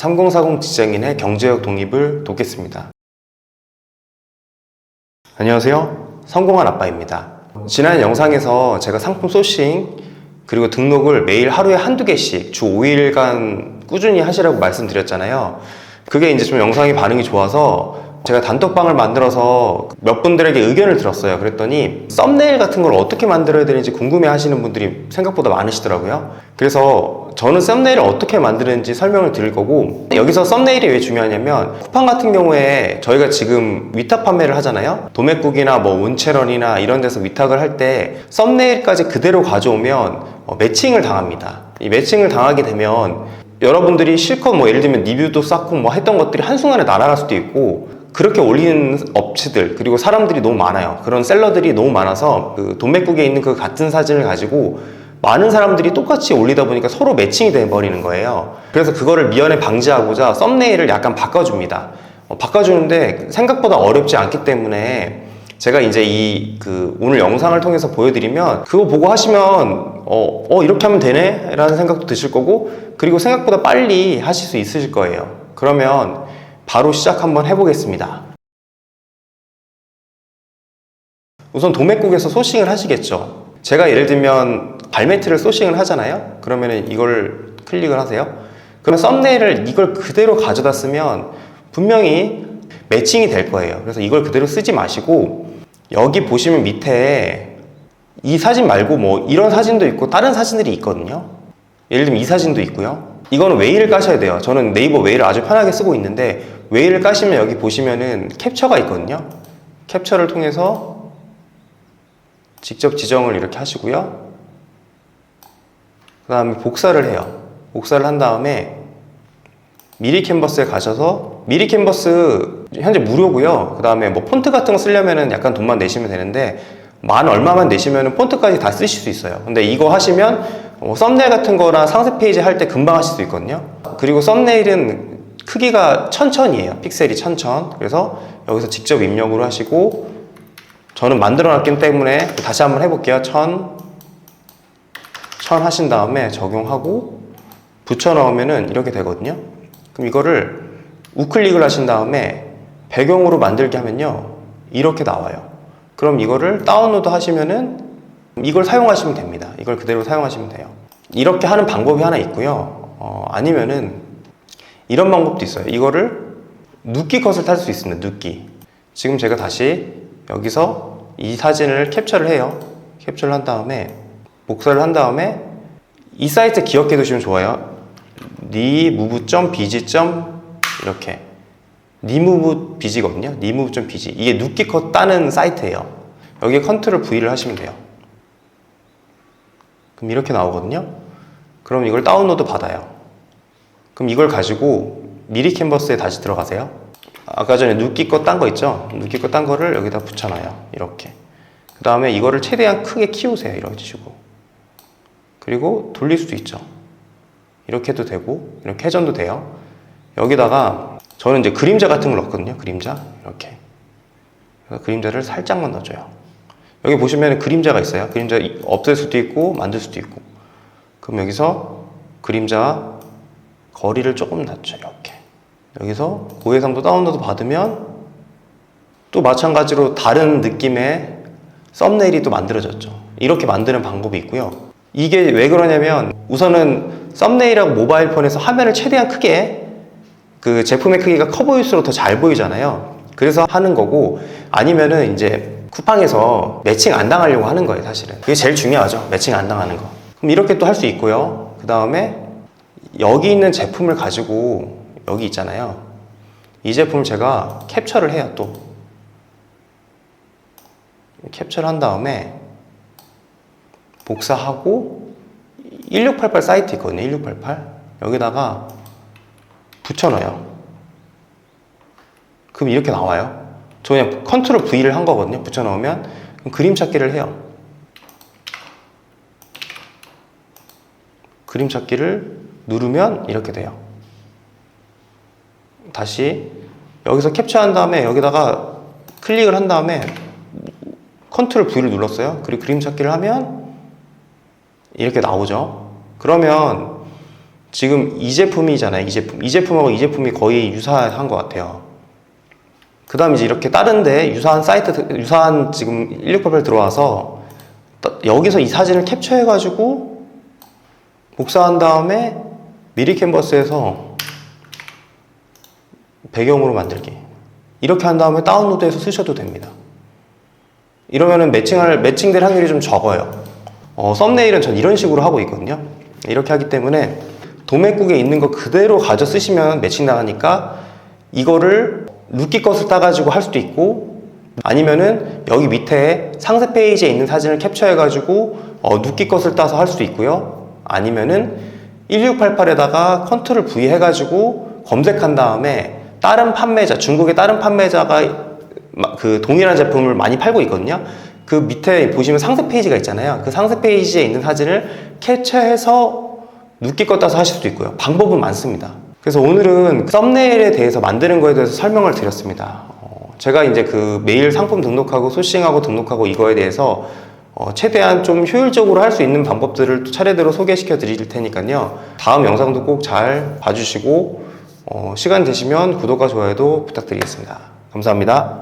3040 직장인의 경제력 독립을 돕겠습니다. 안녕하세요. 성공한 아빠입니다. 지난 영상에서 제가 상품 소싱 그리고 등록을 매일 하루에 한두 개씩 주 5일간 꾸준히 하시라고 말씀드렸잖아요. 그게 이제 좀 영상이 반응이 좋아서 제가 단톡방을 만들어서 몇 분들에게 의견을 들었어요. 그랬더니 썸네일 같은 걸 어떻게 만들어야 되는지 궁금해 하시는 분들이 생각보다 많으시더라고요. 그래서 저는 썸네일을 어떻게 만드는지 설명을 드릴 거고 여기서 썸네일이 왜 중요하냐면 쿠팡 같은 경우에 저희가 지금 위탁 판매를 하잖아요. 도매국이나 뭐 온체런이나 이런 데서 위탁을 할 때 썸네일까지 그대로 가져오면 어, 매칭을 당합니다. 이 매칭을 당하게 되면 여러분들이 실컷 뭐 예를 들면 리뷰도 쌓고 뭐 했던 것들이 한순간에 날아갈 수도 있고 그렇게 올리는 업체들 그리고 사람들이 너무 많아요. 그런 셀러들이 너무 많아서 그 돈맥국에 있는 그 같은 사진을 가지고 많은 사람들이 똑같이 올리다 보니까 서로 매칭이 돼 버리는 거예요. 그래서 그거를 미연에 방지하고자 썸네일을 약간 바꿔줍니다. 어, 바꿔주는데 생각보다 어렵지 않기 때문에 제가 이제 이 그 오늘 영상을 통해서 보여드리면 그거 보고 하시면 어, 어 이렇게 하면 되네 라는 생각도 드실 거고 그리고 생각보다 빨리 하실 수 있으실 거예요. 그러면 바로 시작 한번 해보겠습니다. 우선 도매국에서 소싱을 하시겠죠. 제가 예를 들면 발매트를 소싱을 하잖아요. 그러면 이걸 클릭을 하세요. 그럼 썸네일을 이걸 그대로 가져다 쓰면 분명히 매칭이 될 거예요. 그래서 이걸 그대로 쓰지 마시고 여기 보시면 밑에 이 사진 말고 뭐 이런 사진도 있고 다른 사진들이 있거든요. 예를 들면 이 사진도 있고요. 이거는 웨이를 까셔야 돼요. 저는 네이버 웨이를 아주 편하게 쓰고 있는데 웨이를 까시면 여기 보시면은 캡처가 있거든요. 캡처를 통해서 직접 지정을 이렇게 하시고요. 그 다음에 복사를 해요. 복사를 한 다음에 미리 캔버스에 가셔서 미리 캔버스 현재 무료고요. 그 다음에 뭐 폰트 같은 거 쓰려면은 약간 돈만 내시면 되는데 만 얼마만 내시면은 폰트까지 다 쓰실 수 있어요. 근데 이거 하시면 뭐 썸네일 같은 거나 상세 페이지 할 때 금방 하실 수 있거든요. 그리고 썸네일은 크기가 천천이에요. 픽셀이 천천. 그래서 여기서 직접 입력으로 하시고 저는 만들어 놨기 때문에 다시 한번 해볼게요. 천, 천 하신 다음에 적용하고 붙여 넣으면은 이렇게 되거든요. 그럼 이거를 우클릭을 하신 다음에 배경으로 만들게 하면요. 이렇게 나와요. 그럼 이거를 다운로드 하시면은 이걸 사용하시면 됩니다. 이걸 그대로 사용하시면 돼요. 이렇게 하는 방법이 하나 있고요. 어, 아니면은 이런 방법도 있어요. 이거를 눕기 컷을 탈 수 있습니다. 눕기. 지금 제가 다시 여기서 이 사진을 캡처를 해요. 캡처를 한 다음에 복사를 한 다음에 이 사이트 기억해 두시면 좋아요. 니무브.bg. 이렇게 니무브.bg거든요. 니무브.bg. 이게 눕기 컷 따는 사이트예요. 여기에 컨트롤 V를 하시면 돼요. 그럼 이렇게 나오거든요. 그럼 이걸 다운로드 받아요. 그럼 이걸 가지고 미리 캔버스에 다시 들어가세요. 아까 전에 거딴거 있죠? 거딴 거를 여기다 붙여놔요. 이렇게. 그 다음에 이거를 최대한 크게 키우세요. 이렇게 치고. 그리고 돌릴 수도 있죠. 이렇게 해도 되고, 이렇게 회전도 돼요. 여기다가 저는 이제 그림자 같은 걸 넣거든요. 그림자. 이렇게. 그래서 그림자를 살짝만 넣어줘요. 여기 보시면 그림자가 있어요. 그림자 없앨 수도 있고, 만들 수도 있고. 그럼 여기서 그림자 거리를 조금 낮춰. 이렇게. 여기서 고해상도 다운로드 받으면 또 마찬가지로 다른 느낌의 썸네일이 또 만들어졌죠. 이렇게 만드는 방법이 있고요. 이게 왜 그러냐면 우선은 썸네일하고 모바일 폰에서 화면을 최대한 크게 그 제품의 크기가 커 보일수록 더 잘 보이잖아요. 그래서 하는 거고 아니면은 이제 쿠팡에서 매칭 안 당하려고 하는 거예요, 사실은. 그게 제일 중요하죠. 매칭 안 당하는 거. 그럼 이렇게 또 할 수 있고요. 그 다음에 여기 있는 제품을 가지고 여기 있잖아요. 이 제품을 제가 캡처를 해요, 또. 캡처를 한 다음에 복사하고 1688 사이트 있거든요. 1688. 여기다가 붙여넣어요. 그럼 이렇게 나와요. 저 그냥 컨트롤 V를 한 거거든요. 붙여넣으면. 그림 찾기를 해요. 그림 찾기를 누르면 이렇게 돼요. 다시 여기서 캡처한 다음에 여기다가 클릭을 한 다음에 컨트롤 V를 눌렀어요. 그리고 그림 찾기를 하면 이렇게 나오죠. 그러면 지금 이 제품이잖아요. 이 제품. 이 제품하고 이 제품이 거의 유사한 것 같아요. 그 다음 이제 이렇게 다른데 유사한 사이트, 유사한 지금 1688 들어와서 따- 여기서 이 사진을 캡처해가지고 복사한 다음에 미리 캔버스에서 배경으로 만들기. 이렇게 한 다음에 다운로드해서 쓰셔도 됩니다. 이러면은 매칭할, 매칭될 확률이 좀 적어요. 어, 썸네일은 전 이런 식으로 하고 있거든요. 이렇게 하기 때문에 도매국에 있는 거 그대로 가져 쓰시면 매칭 나가니까 이거를 루키 것을 따가지고 할 수도 있고 아니면은 여기 밑에 상세 페이지에 있는 사진을 캡처해가지고 어, 누끼 것을 따서 할 수도 있고요. 아니면은 1688에다가 컨트롤 V 해가지고 검색한 다음에 다른 판매자, 중국의 다른 판매자가 마- 그 동일한 제품을 많이 팔고 있거든요. 그 밑에 보시면 상세 페이지가 있잖아요. 그 상세 페이지에 있는 사진을 캡처해서 것 따서 하실 수도 있고요. 방법은 많습니다. 그래서 오늘은 썸네일에 대해서 만드는 거에 대해서 설명을 드렸습니다. 어, 제가 이제 그 메일 상품 등록하고 소싱하고 등록하고 이거에 대해서 어, 최대한 좀 효율적으로 할 수 있는 방법들을 또 차례대로 소개시켜 드릴 테니까요. 다음 영상도 꼭 잘 봐주시고 어, 시간 되시면 구독과 좋아요도 부탁드리겠습니다. 감사합니다.